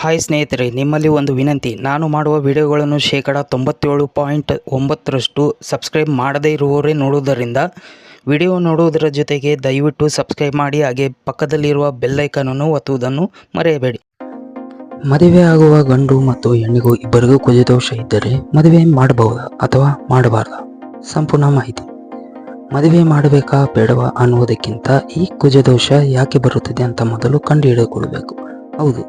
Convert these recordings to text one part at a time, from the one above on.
Hi ಸ್ನೇಹಿತರೆ, ನಿಮ್ಮಲ್ಲಿ ಒಂದು ವಿನಂತಿ. ನಾನು ಮಾಡುವ ವಿಡಿಯೋಗಳನ್ನು ಶೇಕಡ ತೊಂಬತ್ತೇಳು ಪಾಯಿಂಟ್ ಒಂಬತ್ತರಷ್ಟು ಸಬ್ಸ್ಕ್ರೈಬ್ ಮಾಡದೇ ಇರುವವರೇ ನೋಡುವುದರಿಂದ ವಿಡಿಯೋ ನೋಡುವುದರ ಜೊತೆಗೆ ದಯವಿಟ್ಟು ಸಬ್ಸ್ಕ್ರೈಬ್ ಮಾಡಿ, ಹಾಗೆ ಪಕ್ಕದಲ್ಲಿರುವ ಬೆಲ್ಲೈಕನನ್ನು ಒತ್ತುವುದನ್ನು ಮರೆಯಬೇಡಿ. ಮದುವೆ ಆಗುವ ಗಂಡು ಮತ್ತು ಹೆಣ್ಣಿಗೂ ಇಬ್ಬರಿಗೂ ಕುಜದೋಷ ಇದ್ದರೆ ಮದುವೆ ಮಾಡಬಹುದಾ ಅಥವಾ ಮಾಡಬಾರ್ದಾ? ಸಂಪೂರ್ಣ ಮಾಹಿತಿ. ಮದುವೆ ಮಾಡಬೇಕಾ ಬೇಡವಾ ಅನ್ನುವುದಕ್ಕಿಂತ ಈ ಕುಜದೋಷ ಯಾಕೆ ಬರುತ್ತದೆ ಅಂತ ಮೊದಲು ಕಂಡುಹಿಡಿದುಕೊಳ್ಳಬೇಕು. ಹೌದು.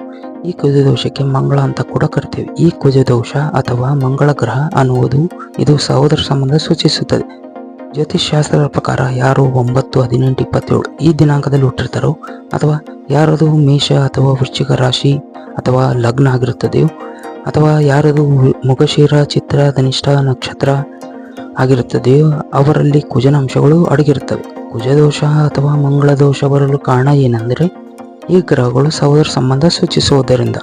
ಈ ಕುಜದೋಷಕ್ಕೆ ಮಂಗಳ ಅಂತ ಕೂಡ ಕರಿತೇವೆ. ಈ ಕುಜದೋಷ ಅಥವಾ ಮಂಗಳ ಗ್ರಹ ಅನ್ನುವುದು ಇದು ಸಹೋದರ ಸಂಬಂಧ ಸೂಚಿಸುತ್ತದೆ. ಜ್ಯೋತಿಷ್ಶಾಸ್ತ್ರದ ಪ್ರಕಾರ ಯಾರು ಒಂಬತ್ತು, ಹದಿನೆಂಟು, ಇಪ್ಪತ್ತೇಳು ಈ ದಿನಾಂಕದಲ್ಲಿ ಹುಟ್ಟಿರ್ತಾರೋ ಅಥವಾ ಯಾರದು ಮೇಷ ಅಥವಾ ವೃಶ್ಚಿಕ ರಾಶಿ ಅಥವಾ ಲಗ್ನ ಆಗಿರುತ್ತದೆಯೋ ಅಥವಾ ಯಾರದು ಮುಖಶಿರ ಚಿತ್ರ, ಧನಿಷ್ಠ, ನಕ್ಷತ್ರ ಆಗಿರುತ್ತದೆಯೋ ಅವರಲ್ಲಿ ಕುಜನ ಅಂಶಗಳು ಅಡಗಿರುತ್ತವೆ. ಕುಜದೋಷ ಅಥವಾ ಮಂಗಳ ದೋಷ ಬರಲು ಕಾರಣ ಏನೆಂದರೆ ಈ ಗ್ರಹಗಳು ಸಹೋದರ ಸಂಬಂಧ ಸೂಚಿಸುವುದರಿಂದ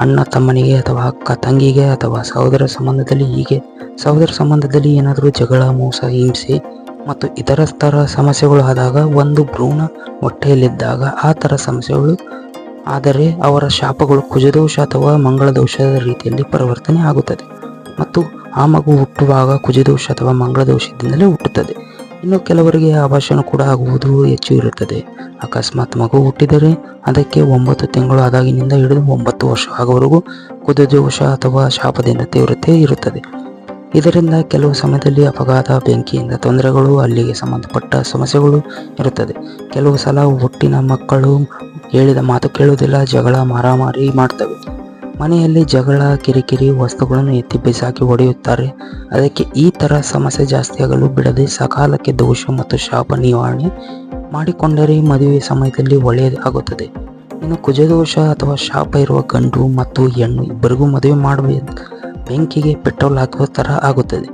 ಅಣ್ಣ ತಮ್ಮನಿಗೆ ಅಥವಾ ಅಕ್ಕ ತಂಗಿಗೆ ಅಥವಾ ಸಹೋದರ ಸಂಬಂಧದಲ್ಲಿ ಹೀಗೆ, ಸಹೋದರ ಸಂಬಂಧದಲ್ಲಿ ಏನಾದರೂ ಜಗಳ, ಮೋಸ, ಹಿಂಸೆ ಮತ್ತು ಇತರ ಥರ ಸಮಸ್ಯೆಗಳು ಆದಾಗ ಒಂದು ಭ್ರೂಣ ಹೊಟ್ಟೆಯಲ್ಲಿದ್ದಾಗ ಆ ಥರ ಸಮಸ್ಯೆಗಳು ಆದರೆ ಅವರ ಶಾಪಗಳು ಕುಜದೋಷ ಅಥವಾ ಮಂಗಳ ದೋಷದ ರೀತಿಯಲ್ಲಿ ಪರಿವರ್ತನೆ ಆಗುತ್ತದೆ ಮತ್ತು ಆ ಮಗು ಹುಟ್ಟುವಾಗ ಕುಜದೋಷ ಅಥವಾ ಮಂಗಳ ದೋಷದಿಂದಲೇ ಹುಟ್ಟುತ್ತದೆ. ಇನ್ನು ಕೆಲವರಿಗೆ ಆಭಾಷಣ ಕೂಡ ಆಗುವುದು ಹೆಚ್ಚು ಇರುತ್ತದೆ. ಅಕಸ್ಮಾತ್ ಮಗು ಹುಟ್ಟಿದರೆ ಅದಕ್ಕೆ ಒಂಬತ್ತು ತಿಂಗಳು ಆದಾಗಿನಿಂದ ಹಿಡಿದು ಒಂಬತ್ತು ವರ್ಷ ಆಗುವವರೆಗೂ ಕುದದೋಷ ಅಥವಾ ಶಾಪದಿಂದ ತೀವ್ರತೆ ಇರುತ್ತದೆ. ಇದರಿಂದ ಕೆಲವು ಸಮಯದಲ್ಲಿ ಅಪಘಾತ, ಬೆಂಕಿಯಿಂದ ತೊಂದರೆಗಳು, ಅಲ್ಲಿಗೆ ಸಂಬಂಧಪಟ್ಟ ಸಮಸ್ಯೆಗಳು ಇರುತ್ತದೆ. ಕೆಲವು ಸಲ ಹುಟ್ಟಿನ ಮಕ್ಕಳು ಹೇಳಿದ ಮಾತು ಕೇಳುವುದಿಲ್ಲ, ಜಗಳ, ಮಾರಾಮಾರಿ ಮಾಡ್ತವೆ. ಮನೆಯಲ್ಲಿ ಜಗಳ, ಕಿರಿಕಿರಿ ವಸ್ತುಗಳನ್ನು ಎತ್ತಿ ಬಿಸಾಕಿ ಹೊಡೆಯುತ್ತಾರೆ. ಅದಕ್ಕೆ ಈ ಥರ ಸಮಸ್ಯೆ ಜಾಸ್ತಿಯಾಗಲು ಬಿಡದೆ ಸಕಾಲಕ್ಕೆ ದೋಷ ಮತ್ತು ಶಾಪ ನಿವಾರಣೆ ಮಾಡಿಕೊಂಡರೆ ಮದುವೆ ಸಮಯದಲ್ಲಿ ಒಳ್ಳೆಯದಾಗುತ್ತದೆ. ಇನ್ನು ಕುಜದೋಷ ಅಥವಾ ಶಾಪ ಇರುವ ಗಂಡು ಮತ್ತು ಹೆಣ್ಣು ಇಬ್ಬರಿಗೂ ಮದುವೆ ಮಾಡಬೇಕು ಬೆಂಕಿಗೆ ಪೆಟ್ರೋಲ್ ಹಾಕುವ ಥರ ಆಗುತ್ತದೆ.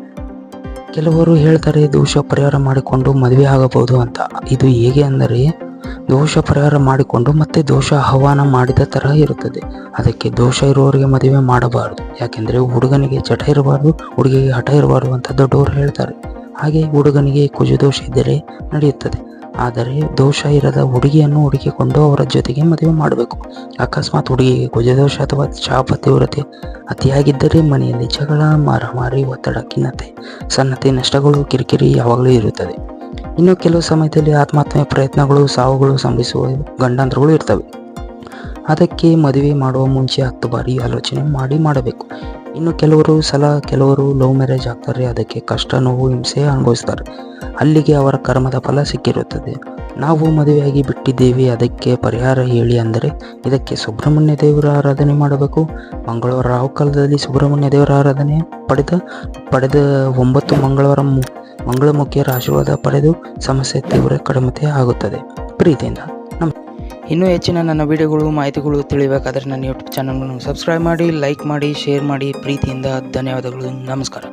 ಕೆಲವರು ಹೇಳ್ತಾರೆ, ದೋಷ ಪರಿಹಾರ ಮಾಡಿಕೊಂಡು ಮದುವೆ ಆಗಬಹುದು ಅಂತ. ಇದು ಹೇಗೆ ಅಂದರೆ ದೋಷ ಪರಿಹಾರ ಮಾಡಿಕೊಂಡು ಮತ್ತೆ ದೋಷ ಆಹ್ವಾನ ಮಾಡಿದ ತರಹ ಇರುತ್ತದೆ. ಅದಕ್ಕೆ ದೋಷ ಇರುವವರಿಗೆ ಮದುವೆ ಮಾಡಬಾರದು. ಯಾಕೆಂದರೆ ಹುಡುಗನಿಗೆ ಚಟ ಇರಬಾರ್ದು, ಹುಡುಗಿಗೆ ಹಠ ಇರಬಾರ್ದು ಅಂತ ದೊಡ್ಡವರು ಹೇಳ್ತಾರೆ. ಹಾಗೆ ಹುಡುಗನಿಗೆ ಕುಜದೋಷ ಇದ್ದರೆ ನಡೆಯುತ್ತದೆ. ಆದರೆ ದೋಷ ಇರದ ಹುಡುಗಿಯನ್ನು ಹುಡುಕಿಕೊಂಡು ಅವರ ಜೊತೆಗೆ ಮದುವೆ ಮಾಡಬೇಕು. ಅಕಸ್ಮಾತ್ ಹುಡುಗಿಗೆ ಕುಜದೋಷ ಅಥವಾ ಶಾಪ ತೀವ್ರತೆ ಅತಿಯಾಗಿದ್ದರೆ ಮನೆಯಲ್ಲಿ ಜಗಳ, ಮಾರಾಮಾರಿ, ಒತ್ತಡ, ಖಿನ್ನತೆ, ಸನ್ನತೆ, ನಷ್ಟಗಳು, ಕಿರಿಕಿರಿ ಯಾವಾಗಲೂ ಇರುತ್ತದೆ. ಇನ್ನು ಕೆಲವು ಸಮಯದಲ್ಲಿ ಆತ್ಮಹತ್ಯೆ ಪ್ರಯತ್ನಗಳು, ಸಾವುಗಳು ಸಂಭವಿಸುವ ಗಂಡಾಂತರಗಳು ಇರ್ತವೆ. ಅದಕ್ಕೆ ಮದುವೆ ಮಾಡುವ ಮುಂಚೆ ಹತ್ತು ಬಾರಿ ಆಲೋಚನೆ ಮಾಡಿ ಮಾಡಬೇಕು. ಇನ್ನು ಕೆಲವರು ಸಲ ಕೆಲವರು ಲವ್ ಮ್ಯಾರೇಜ್ ಆಗ್ತಾರೆ, ಅದಕ್ಕೆ ಕಷ್ಟ, ನೋವು, ಹಿಂಸೆ ಅನುಭವಿಸ್ತಾರೆ. ಅಲ್ಲಿಗೆ ಅವರ ಕರ್ಮದ ಫಲ ಸಿಕ್ಕಿರುತ್ತದೆ. ನಾವು ಮದುವೆಯಾಗಿ ಬಿಟ್ಟಿದ್ದೇವೆ, ಅದಕ್ಕೆ ಪರಿಹಾರ ಹೇಳಿ ಅಂದರೆ ಇದಕ್ಕೆ ಸುಬ್ರಹ್ಮಣ್ಯ ದೇವರ ಆರಾಧನೆ ಮಾಡಬೇಕು. ಮಂಗಳವಾರ ರಾವು ಕಾಲದಲ್ಲಿ ಸುಬ್ರಹ್ಮಣ್ಯ ದೇವರ ಆರಾಧನೆ ಪಡೆದ ಪಡೆದ ಒಂಬತ್ತು ಮಂಗಳವಾರ ಮಂಗಳಮುಖಿಯರ ಆಶೀರ್ವಾದ ಪಡೆದು ಸಮಸ್ಯೆ ತೀವ್ರ ಕಡಿಮೆ ಆಗುತ್ತದೆ. ಪ್ರೀತಿಯಿಂದ ನಮ್ ಇನ್ನೂ ಹೆಚ್ಚಿನ ನನ್ನ ವಿಡಿಯೋಗಳು, ಮಾಹಿತಿಗಳು ತಿಳಿಬೇಕಾದ್ರೆ ನನ್ನ ಯೂಟ್ಯೂಬ್ ಚಾನಲ್ಗಳನ್ನು ಸಬ್ಸ್ಕ್ರೈಬ್ ಮಾಡಿ ಲೈಕ್ ಮಾಡಿ ಶೇರ್ ಮಾಡಿ. ಪ್ರೀತಿಯಿಂದ ಧನ್ಯವಾದಗಳು. ನಮಸ್ಕಾರ.